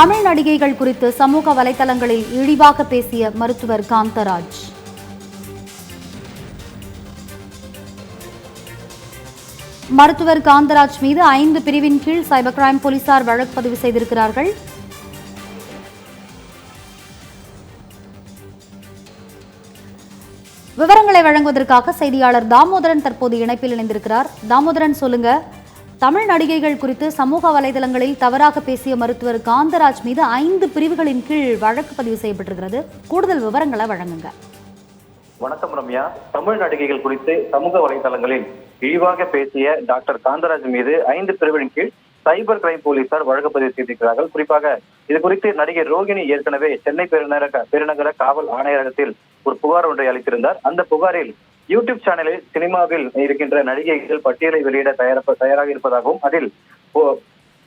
தமிழ் நடிகைகள் குறித்து சமூக வலைதளங்களில் இழிவாக பேசிய மருத்துவர் காந்தராஜ். மருத்துவர் காந்தராஜ் மீது ஐந்து பிரிவின் கீழ் சைபர் கிரைம் போலீசார் வழக்கு பதிவு செய்திருக்கிறார்கள். விவரங்களை வழங்குவதற்காக செய்தியாளர் தாமோதரன் தற்போது இணைப்பில் இணைந்திருக்கிறார். தாமோதரன் சொல்லுங்க. தமிழ் நடிகைகள் குறித்து சமூக வலைதளங்களில் தவறாக பேசிய மருத்துவர் காந்தராஜ் மீது ஐந்து பிரிவுகளின் கீழ் வழக்கு பதிவு செய்யப்பட்டிருக்கிறது. கூடுதல் விவரங்களை வழங்குங்க. வணக்கம் ரம்யா. தமிழ் நடிகைகள் குறித்து சமூக வலைதளங்களில் இழிவாக பேசிய டாக்டர் காந்தராஜ் மீது ஐந்து பிரிவின் கீழ் சைபர் கிரைம் போலீசார் வழக்கு பதிவு செய்திருக்கிறார்கள். குறிப்பாக இது குறித்து நடிகை ரோகிணி ஏற்கனவே சென்னை பெருநகர பெருநகர காவல் ஆணையரகத்தில் ஒரு புகார் ஒன்றை அளித்திருந்தார். அந்த புகாரில் யூடியூப் சேனலில் சினிமாவில் இருக்கின்ற நடிகைகள் பட்டியலை வெளியிட தயார தயாராக இருப்பதாகவும் அதில்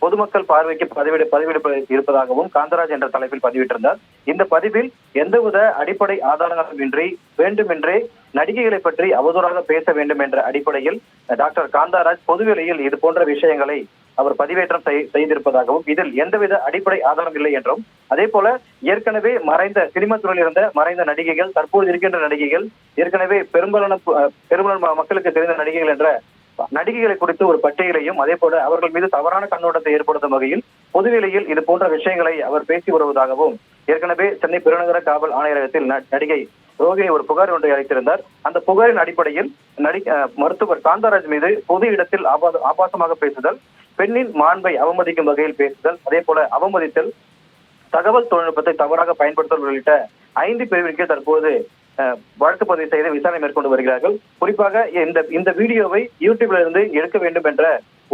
பொதுமக்கள் பார்வைக்கு பதிவிட பதிவிட இருப்பதாகவும் காந்தராஜ் என்ற தலைப்பில் பதிவிட்டிருந்தார். இந்த பதிவில் எந்தவித அடிப்படை ஆதாரங்களும் இன்றி வேண்டுமென்றே நடிகைகளை பற்றி அவதூறாக பேச வேண்டும் என்ற அடிப்படையில் டாக்டர் காந்தராஜ் பொதுவெளியில் இது போன்ற விஷயங்களை அவர் பதிவேற்றம் செய்- செய்திருப்பதாகவும் இதில் எந்தவித அடிப்படை ஆதாரம் இல்லை என்றும் அதே போல ஏற்கனவே மறைந்த சினிமா துறையில் இருந்த மறைந்த நடிகைகள் தற்போது இருக்கின்ற நடிகைகள் ஏற்கனவே பெரும்பாலான பெரும்பாலான மக்களுக்கு தெரிந்த நடிகைகள் என்ற நடிகைகளை குறித்து ஒரு பட்டியலையும் அதே போல அவர்கள் மீது தவறான கண்ணோட்டத்தை ஏற்படுத்தும் வகையில் பொதுவெளியில் இது போன்ற விஷயங்களை அவர் பேசி வருவதாகவும் ஏற்கனவே சென்னை பெருநகர காவல் ஆணையரகத்தில் நடிகை ரோகிணி ஒரு புகார் ஒன்றை அளித்திருந்தார். அந்த புகாரின் அடிப்படையில் நடி அஹ் மருத்துவர் காந்தராஜ் மீது பொது இடத்தில் ஆபாசமாக பேசுதல் பெண்ணின் மாண்பை அவமதிக்கும் வகையில் பேசுதல் அதே போல அவமதித்தல் தகவல் தொழில்நுட்பத்தை தவறாக பயன்படுத்தல் உள்ளிட்ட ஐந்து பிரிவின் கீழ் தற்போது வழக்கு பதிவு செய்து விசாரணை மேற்கொண்டு வருகிறார்கள். குறிப்பாக இந்த இந்த வீடியோவை யூடியூப்ல இருந்து எடுக்க வேண்டும் என்ற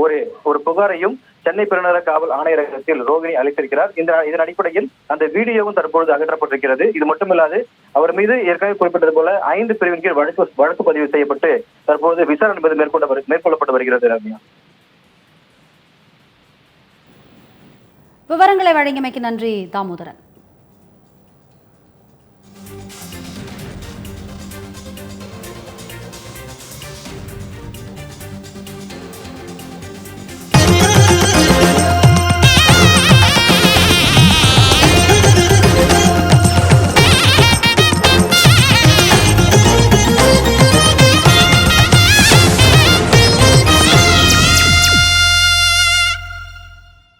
ஒரு ஒரு புகாரையும் சென்னை பெருநகர காவல் ஆணையரகத்தில் ரோகிணி அளித்திருக்கிறார். இந்த இதன் அடிப்படையில் அந்த வீடியோவும் தற்பொழுது அகற்றப்பட்டிருக்கிறது. இது மட்டுமில்லாது அவர் மீது ஏற்கனவே குறிப்பிட்டது போல ஐந்து பிரிவின் கீழ் வழக்கு வழக்கு பதிவு செய்யப்பட்டு தற்போது விசாரணை என்பது மேற்கொண்ட மேற்கொள்ளப்பட்டு வருகிறது ரம்யா. விவரங்களை வழங்கியமைக்கு நன்றி தாமோதரன்.